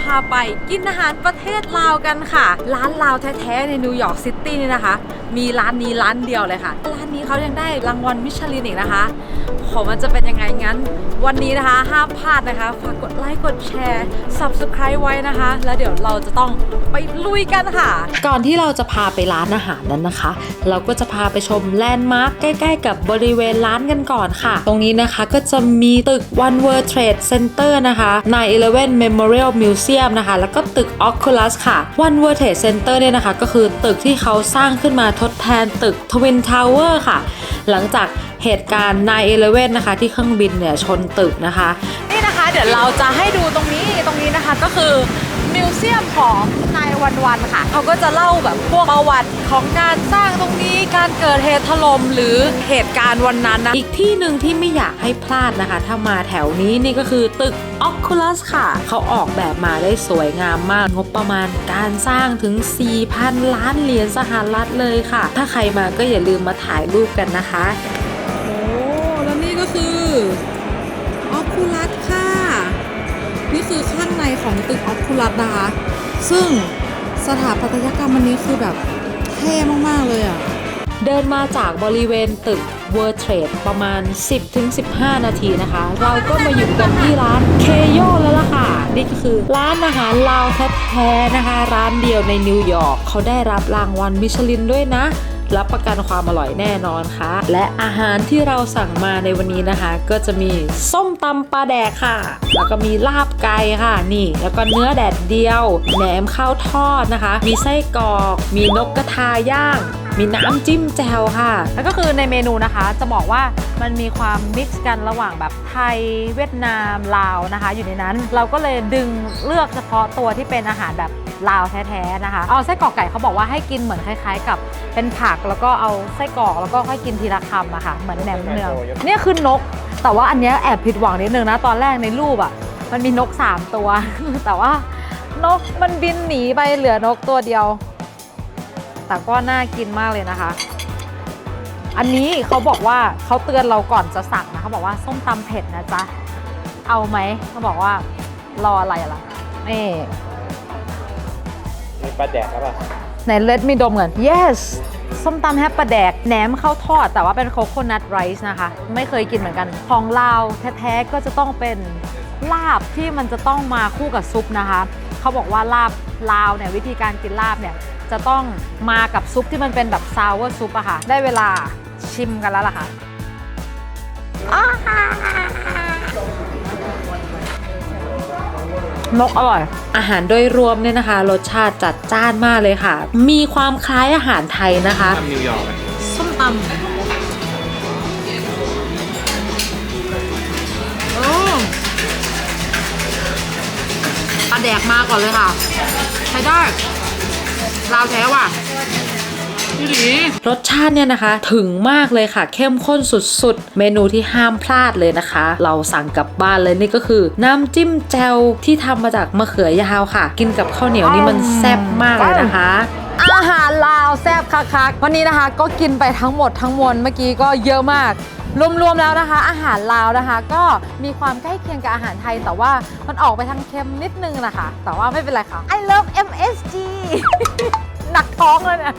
พาไปกินอาหารประเทศลาวกันค่ะ ร้านลาวแท้ๆในนิวยอร์กซิตี้นี่นะคะ มีร้านนี้ร้านเดียวเลยค่ะร้าน เขายังได้รางวัลมิชลินอีกนะคะของมันจะเป็นยังไงงั้น วันนี้นะคะห้ามพลาดนะคะฝากกดไลค์กดแชร์ subscribe ไว้นะคะ แล้วเดี๋ยวเราจะต้องไปลุยกันค่ะ ก่อนที่เราจะพาไปร้านอาหารนั้นนะคะ เราก็จะพาไปชมแลนด์มาร์คใกล้ ๆ กับบริเวณร้านกันก่อนค่ะ ตรงนี้นะคะก็จะมีตึก One World Trade Center นะคะ911 Memorial Museum นะคะ แล้วก็ตึก Oculus ค่ะ One World Trade Center เนี่ยนะคะ ก็คือตึกที่เขาสร้างขึ้นมาทดแทนตึก Twin Tower ค่ะหลังจากเหตุการณ์นายเอเลเว่นนะคะ ที่เครื่องบินเนี่ยชนตึกนะคะ นี่นะคะ เดี๋ยวเราจะให้ดูตรงนี้ตรงนี้นะคะก็คือ มิวเซียมของนายวันวันค่ะ เขาก็จะเล่าแบบพวกประวัติของการสร้างตรงนี้การเกิดเหตุถล่มหรือเหตุการณ์วันนั้นนะอีกที่หนึ่งที่ไม่อยากให้พลาดนะคะ ถ้ามาแถวนี้นี่ก็คือตึก Oculus ค่ะ เขาออกแบบมาได้สวยงามมาก งบประมาณการสร้างถึง 4,000 ล้านเหรียญสหรัฐเลยค่ะ ถ้าใครมาก็อย่าลืมมาถ่ายรูปกันนะคะ โอ้ แล้วนี่ก็คือออคูลัสค่ะนี่ คือข้างในของตึกออฟคูลัสนะคะ ซึ่งสถาปัตยกรรมอันนี้คือแบบเท่มาก ๆ เลยอะ เดินมาจากบริเวณตึก World Trade ประมาณ 10-15 นาทีนะคะ เราก็มาอยู่กันที่ร้านเคโยแล้วล่ะค่ะ นี่ก็คือร้านอาหารลาวแท้ๆนะคะ ร้านเดียวในนิวยอร์กเขาได้รับรางวัลมิชลินด้วยนะ รับประกันความอร่อยแน่นอนค่ะ และอาหารที่เราสั่งมาในวันนี้นะคะ ก็จะมีส้มตำปลาแดกค่ะ แล้วก็มีลาบไก่ค่ะนี่ แล้วก็เนื้อแดดเดียวแหนมข้าวทอดนะคะ มีไส้กรอก มีนกกระทาย่างมีน้ำจิ้มแจ่วค่ะ แล้วก็คือในเมนูนะคะ จะบอกว่ามันมีความมิกซ์กันระหว่างแบบไทยเวียดนามลาวนะคะ อยู่ในนั้น เราก็เลยดึงเลือกเฉพาะตัวที่เป็นอาหารแบบ ลาวแท้ๆนะคะ เอาไส้กรอกไก่เขาบอกว่าให้กินเหมือนคล้าย ๆ กับเป็นผักแล้วก็เอาไส้กรอกแล้วก็ค่อยกินทีละคำอะค่ะ เหมือนแหนมเนืองเนี่ยคือนก แต่ว่าอันเนี้ยแอบผิดหวังนิดนึงนะตอนแรกในรูปอะมันมีนก 3 ตัว แต่ว่านกมันบินหนีไปเหลือนกตัวเดียว แต่ก็น่ากินมากเลยนะคะ อันนี้เขาบอกว่าเขาเตือนเราก่อนจะสั่งนะเขาบอกว่าส้มตำเผ็ดนะจ๊ะ เอาไหมเขาบอกว่ารออะไรล่ะนี่ มีปลาแดกครับป่ะไหนเลดมีดมก่อน yes ส้มตำแฮปปลาแดกแหนมข้าวทอด แต่ว่าเป็นโคโคนัทไรซ์นะคะ ไม่เคยกินเหมือนกัน ของลาวแท้ๆก็จะต้องเป็นลาบที่มันจะต้องมาคู่กับซุปนะคะ เขาบอกว่าลาบลาวเนี่ยวิธีการกินลาบเนี่ยจะต้องมากับซุปที่มันเป็นแบบซาวเวอร์ซุปอะค่ะ ได้เวลาชิมกันแล้วล่ะค่ะ นกอร่อย อาหารโดยรวมเนี่ยนะคะ รสชาติจัดจ้านมากเลยค่ะ มีความคล้ายอาหารไทยนะคะทำนิวยอร์กส้มตำปลาแดกมาก่อนเลยค่ะ ใช้ได้ลาวแท้ว่ะ รสชาติเนี่ยนะคะ ถึงมากเลยค่ะ เข้มข้นสุดๆ เมนูที่ห้ามพลาดเลยนะคะ เราสั่งกลับบ้านเลยนี่ก็คือ น้ำจิ้มแจ่วที่ทำมาจากมะเขือยาวค่ะ กินกับข้าวเหนียวนี่มันแซ่บมากเลยนะคะอาหารลาวแซ่บคักๆวันนี้นะคะ ก็กินไปทั้งหมดทั้งมวลเมื่อกี้ก็เยอะมาก รวมๆแล้วนะคะ อาหารลาวนะคะ ก็มีความใกล้เคียงกับอาหารไทย แต่ว่ามันออกไปทางเค็มนิดนึงนะคะ แต่ว่าไม่เป็นไรค่ะ I love MSG หนักท้องเลยเนี่ย